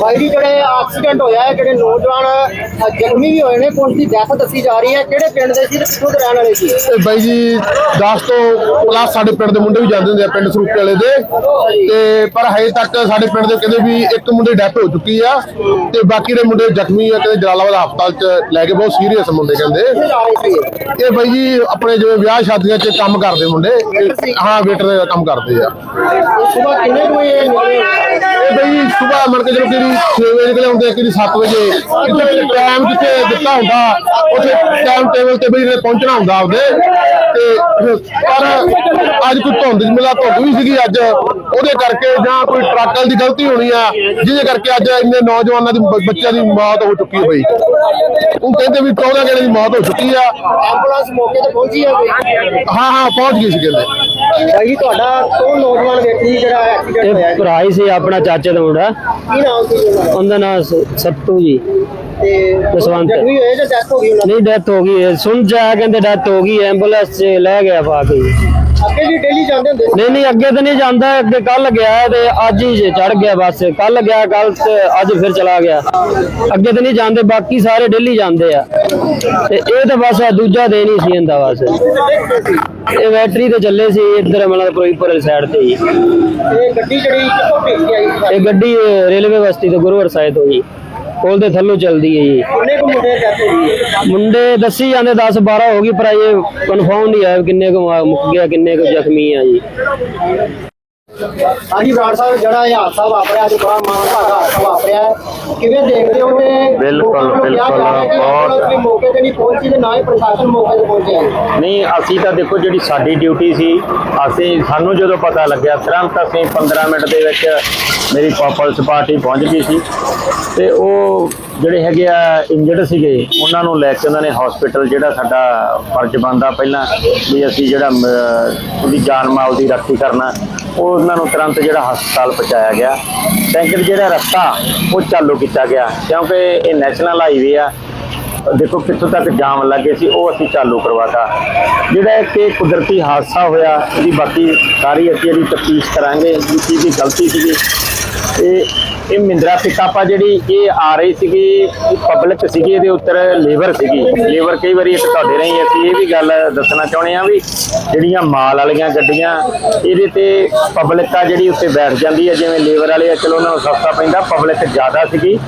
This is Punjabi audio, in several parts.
ਬਾਈ ਜੀ ਜਿਹੜੇ ਐਕਸੀਡੈਂਟ ਹੋਇਆ ਹੈ ਜਿਹੜੇ ਨੌਜਵਾਨ ਜ਼ਖਮੀ ਵੀ ਹੋਏ ਨੇ ਕੁਝ ਦੀ ਡੈਥ ਦੱਸੀ ਜਾ ਰਹੀ ਹੈ। ਕਿਹੜੇ ਪਿੰਡ ਦੇ ਸੀ ਤੇ ਕਿੱਥੋਂ ਦੇ ਰਹਿਣ ਵਾਲੇ ਸੀ? ਤੇ ਬਾਈ ਜੀ 10 ਤੋਂ ਪਲੱਸ ਸਾਡੇ ਪਿੰਡ ਦੇ ਮੁੰਡੇ ਵੀ ਜਾਂਦੇ ਹੁੰਦੇ ਆ ਪਿੰਡ ਸਰੂਪੇ ਵਾਲੇ ਦੇ। ਤੇ ਪਰ ਹਜੇ ਤੱਕ ਸਾਡੇ ਪਿੰਡ ਦੇ ਕਹਿੰਦੇ ਵੀ ਇੱਕ ਮੁੰਡੇ ਡੈਥ ਹੋ ਚੁੱਕੀ ਆ। ਤੇ ਬਾਕੀ ਦੇ ਮੁੰਡੇ ਜ਼ਖਮੀ ਆ ਕਹਿੰਦੇ ਜਲਾਲਾਬਾਦ ਹਸਪਤਾਲ ਚ ਲੈ ਕੇ ਬਹੁਤ ਸੀਰੀਅਸ ਮੁੰਡੇ ਕਹਿੰਦੇ। ਇਹ ਬਾਈ ਜੀ ਆਪਣੇ ਜਿਵੇਂ ਵਿਆਹ ਸ਼ਾਦੀਆਂ 'ਚ ਕੰਮ ਕਰਦੇ ਮੁੰਡੇ। ਹਾਂ ਵੇਟਰ ਦਾ ਕੰਮ ਕਰਦੇ ਆ। ਸਵੇਰ ਕਿੰਨੇ ਵਜੇ ਇਹ ਬਈ ਸਵੇਰ ਮੰਨ ਕੇ ਚਲੋ ਕਿ 6 ਵਜੇ ਨਿਕਲੇ ਹੁੰਦੇ ਕਿ 7 ਵਜੇ। ਕਿਤੇ ਟਾਈਮ ਜਿੱਥੇ ਦਿੱਤਾ ਹੁੰਦਾ ਉੱਥੇ ਟਾਈਮ ਟੇਬਲ ਤੇ ਨੇ ਪਹੁੰਚਣਾ ਹੁੰਦਾ ਆਪਦੇ। ਤੇ ਪਰ ਅੱਜ ਕੋਈ ਧੁੰਦ ਮਿਲਾ ਧੁੰਦ ਵੀ ਸੀਗੀ ਅੱਜ। ਉਹਦੇ ਕਰਕੇ ਜਾਂ ਕੋਈ ਟਰੱਕ ਵਾਲੇ ਦੀ ਗਲਤੀ ਹੋਣੀ ਆ ਜਿਹਦੇ ਕਰਕੇ ਅੱਜ ਇੰਨੇ ਨੌਜਵਾਨਾਂ ਦੀ ਬੱਚਿਆਂ ਦੀ ਮੌਤ ਹੋ ਚੁੱਕੀ ਹੈ ਬਈ। ਉਹ ਕਹਿੰਦੇ ਵੀ 14 ਜਣੇ ਦੀ ਮੌਤ ਹੋ ਚੁੱਕੀ ਆ। ਐਂਬੂਲੈਂਸ ਮੌਕੇ ਤੇ ਪਹੁੰਚੀ ਕੋਈ ਹਾਂ ਹਾਂ ਪਹੁੰਚ ਗਈ ਸੀ ਕਹਿੰਦੇ। ਬਾਈ ਜੀ ਤੁਹਾਡਾ ਕੌਣ ਨੌਜਵਾਨ ਵਿਅਕਤੀ ਜਿਹੜਾ ਐਕਸੀਡੈਂਟ ਹੋਇਆ ਇਹ ਜੀ? ਭਰਾ ਹੀ ਸੀ ਆਪਣਾ ਚਾਚੇ ਦਾ ਮੁੰਡਾ। ਕੀ ਨਾਮ ਸੀ ਉਹਨਾਂ ਦਾ ਉਹਦਾ ਨਾਮ ਸੱਤੂ ਜੀ। ਤੇ ਜਸਵੰਤ। ਜ਼ਖਮੀ ਹੋਏ ਜਾਂ ਡੈਥ ਹੋ ਗਈ ਉਹਨਾਂ ਦੀ? ਨਹੀਂ ਡੈਥ ਹੋ ਗਈ। ਹੈ ਸੁਣ ਜਾ ਕਹਿੰਦੇ ਡੈਥ ਹੋ ਗਈ ਐਂਬੂਲੈਂਸ 'ਚ ਲੈ ਗਿਆ ਪਾ ਕੇ। ਅੱਗੇ ਵੀ ਡੇਲੀ ਜਾਂਦੇ ਹੁੰਦੇ ਨਹੀਂ ਨਹੀਂ ਅੱਗੇ ਤਾਂ ਨਹੀਂ ਜਾਂਦਾ। ਅੱਗੇ ਕੱਲ ਗਿਆ ਤੇ ਅੱਜ ਹੀ ਚੜ ਗਿਆ ਬਸ। ਕੱਲ ਗਿਆ ਕੱਲ ਤੇ ਅੱਜ ਫਿਰ ਚਲਾ ਗਿਆ। ਅੱਗੇ ਤਾਂ ਨਹੀਂ ਜਾਂਦੇ ਬਾਕੀ ਸਾਰੇ ਡੇਲੀ ਜਾਂਦੇ ਆ। ਤੇ ਇਹ ਤਾਂ ਬਸ ਦੂਜਾ ਦਿਨ ਹੀ ਸੀ ਇਹਦਾ ਬਸ। ਇਹ ਬੈਟਰੀ ਤੇ ਚੱਲੇ ਸੀ ਇੱਧਰ ਮਤਲਬ ਫਿਰੋਜ਼ਪੁਰ ਵਾਲੀ ਸਾਈਡ ਤੇ ਹੀ। ਤੇ ਗੱਡੀ ਜਿਹੜੀ ਕਿੱਥੋਂ ਭੇਜੀ ਆਈ? ਇਹ ਗੱਡੀ ਰੇਲਵੇ ਬਸਤੀ ਤੋਂ ਗੁਰੂਵਰ ਸਾਹਿਬ ਤੋਂ ਜੀ। ਪੁਲ ਦੇ ਥੱਲੋਂ ਚੱਲਦੀ ਹੈ ਜੀ ਕਿੰਨੇ ਕੁ ਮੁੰਡੇ ਡੈਥ ਹੋ ਗਈ ਹੈ? ਮੁੰਡੇ ਦੱਸੀ ਜਾਂਦੇ 10 12 ਹੋ ਗਈ ਪਰ ਇਹ ਕਨਫਰਮ ਨਹੀਂ ਵੀ ਕਿੰਨੇ ਕੁ ਮੁੱਕ ਗਿਆ ਕਿੰਨੇ ਕੁ ਜ਼ਖਮੀ ਆ ਜੀ ਹਾਂਜੀ ਬਰਾੜ ਸਾਹਿਬ ਜਿਹੜਾ ਇਹ ਹਾਦਸਾ ਵਾਪਰਿਆ ਅੱਜ ਬੜਾ ਮਾਨਭਾਗਾ ਹਾਦਸਾ ਵਾਪਰਿਆ। ਕਿਵੇਂ ਦੇਖਦੇ ਹੋ ਕਿ ਬਿਲਕੁਲ, ਜਾ ਬਿਲਕੁਲ, ਵੀ ਮੌਕੇ ਤੇ ਨਹੀਂ ਪਹੁੰਚੀ ਤੇ ਨਾ ਹੀ ਪ੍ਰਸ਼ਾਸਨ ਮੌਕੇ ਤੇ ਪਹੁੰਚਿਆ। ਨਹੀਂ ਅਸੀਂ ਤਾਂ ਦੇਖੋ ਜਿਹੜੀ ਸਾਡੀ ਡਿਊਟੀ ਸੀ ਅਸੀਂ ਸਾਨੂੰ ਜਦੋਂ ਪਤਾ ਲੱਗਿਆ ਤੁਰੰਤ ਅਸੀਂ 15 ਮਿੰਟ ਦੇ ਵਿੱਚ ਮੇਰੀ ਪੁਲਿਸ ਪਾਰਟੀ ਪਹੁੰਚ ਗਈ ਸੀ ਤੇ ਉਹ ਜਿਹੜੇ ਹੈਗੇ ਆ ਇੰਜਰਡ ਸੀਗੇ ਉਹਨਾਂ ਨੂੰ ਲੈ ਕੇ ਉਹਨਾਂ ਨੇ ਹਸਪੀਟਲ ਜਿਹੜਾ ਸਾਡਾ ਫਰਜ਼ ਬਣਦਾ ਪਹਿਲਾਂ ਵੀ ਅਸੀਂ ਜਿਹੜਾ ਉਹਦੀ ਜਾਨ ਮਾਲ ਦੀ ਰੱਖੀ ਕਰਨਾ ਉਹ ਉਹਨਾਂ ਨੂੰ ਤੁਰੰਤ ਜਿਹੜਾ ਹਸਪਤਾਲ ਪਹੁੰਚਾਇਆ ਗਿਆ। ਟੈਂਕਰ ਜਿਹੜਾ ਰਸਤਾ, ਉਹ ਚਾਲੂ ਕੀਤਾ ਗਿਆ, ਕਿਉਂਕਿ ਇਹ ਨੈਸ਼ਨਲ ਹਾਈਵੇ ਆ। ਦੇਖੋ ਕਿੱਥੋਂ ਤੱਕ ਜਾਮ ਲੱਗੇ ਸੀ, ਉਹ ਅਸੀਂ ਚਾਲੂ ਕਰਵਾਤਾ। ਜਿਹੜਾ ਕਿ ਕੁਦਰਤੀ ਹਾਦਸਾ ਹੋਇਆ, ਇਹਦੀ ਬਾਕੀ ਸਾਰੀ ਅਸੀਂ ਇਹਦੀ ਤਫਤੀਸ਼ ਕਰਾਂਗੇ ਵੀ ਕੀ ਗਲਤੀ ਸੀਗੀ। ਇਹ ਇਹ ਮਿੰਦਰਾ ਪਿਕਅਪ ਆ ਜਿਹੜੀ ਇਹ ਆ ਰਹੀ ਸੀਗੀ ਪਬਲਿਕ ਸੀਗੀ, ਇਹਦੇ ਉੱਤਰ ਲੇਬਰ ਸੀਗੀ। ਲੇਬਰ ਕਈ ਵਾਰੀ ਇੱਕ ਤੁਹਾਡੇ ਰਹੀ ਅਸੀਂ ਇਹ ਵੀ ਗੱਲ ਦੱਸਣਾ ਚਾਹੁੰਦੇ ਆ ਵੀ ਜਿਹੜੀਆਂ ਮਾਲ ਵਾਲੀਆਂ ਗੱਡੀਆਂ, ਇਹਦੇ ਤੇ ਪਬਲਿਕ ਆ ਜਿਹੜੀ ਉੱਤੇ ਬੈਠ ਜਾਂਦੀ ਹੈ ਜਿਵੇਂ ਲੇਬਰ ਵਾਲੇ ਆ, ਚਲੋ ਉਹਨਾਂ ਨੂੰ ਸਸਤਾ ਪੈਂਦਾ ਪਬਲਿਕ ਜ਼ਿਆਦਾ ਸੀਗੀ।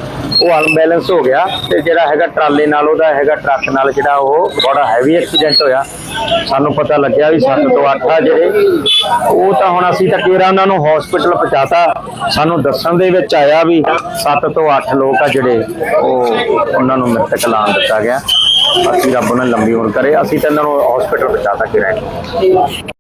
ਉਹ ਅਨਬੈਲੈਂਸ ਹੋ ਗਿਆ ਤੇ ਜਿਹੜਾ ਹੈਗਾ ਟਰਾਲੇ ਨਾਲ ਉਹਦਾ ਹੈਗਾ ਟਰੱਕ ਨਾਲ ਜਿਹੜਾ ਉਹ ਬੜਾ ਹੈਵੀ ਐਕਸੀਡੈਂਟ ਹੋਇਆ। ਸਾਨੂੰ ਪਤਾ ਲੱਗਿਆ ਵੀ 7 ਤੋਂ 8 ਆ ਜਿਹੜੇ, ਉਹ ਤਾਂ ਹੁਣ ਅਸੀਂ ਤਾਂ ਕਿਹੜਾ ਉਹਨਾਂ ਨੂੰ ਹਸਪੀਟਲ ਪਹੁੰਚਾਤਾ। ਸਾਨੂੰ ਦੱਸਣ ਦੇ ਵਿੱਚ ਆਇਆ ਵੀ 7 ਤੋਂ 8 ਲੋਕ ਆ ਜਿਹੜੇ, ਉਹ ਉਹਨਾਂ ਨੂੰ ਮ੍ਰਿਤਕ ਐਲਾਨ ਦਿੱਤਾ ਗਿਆ। ਅਸੀਂ ਰੱਬ ਉਹਨਾਂ ਲੰਬੀ ਉਮਰ ਕਰੇ, ਅਸੀਂ ਤਾਂ ਇਹਨਾਂ ਨੂੰ ਹਸਪੀਟਲ ਪਹੁੰਚਾਤਾ ਕਿਹੜਾ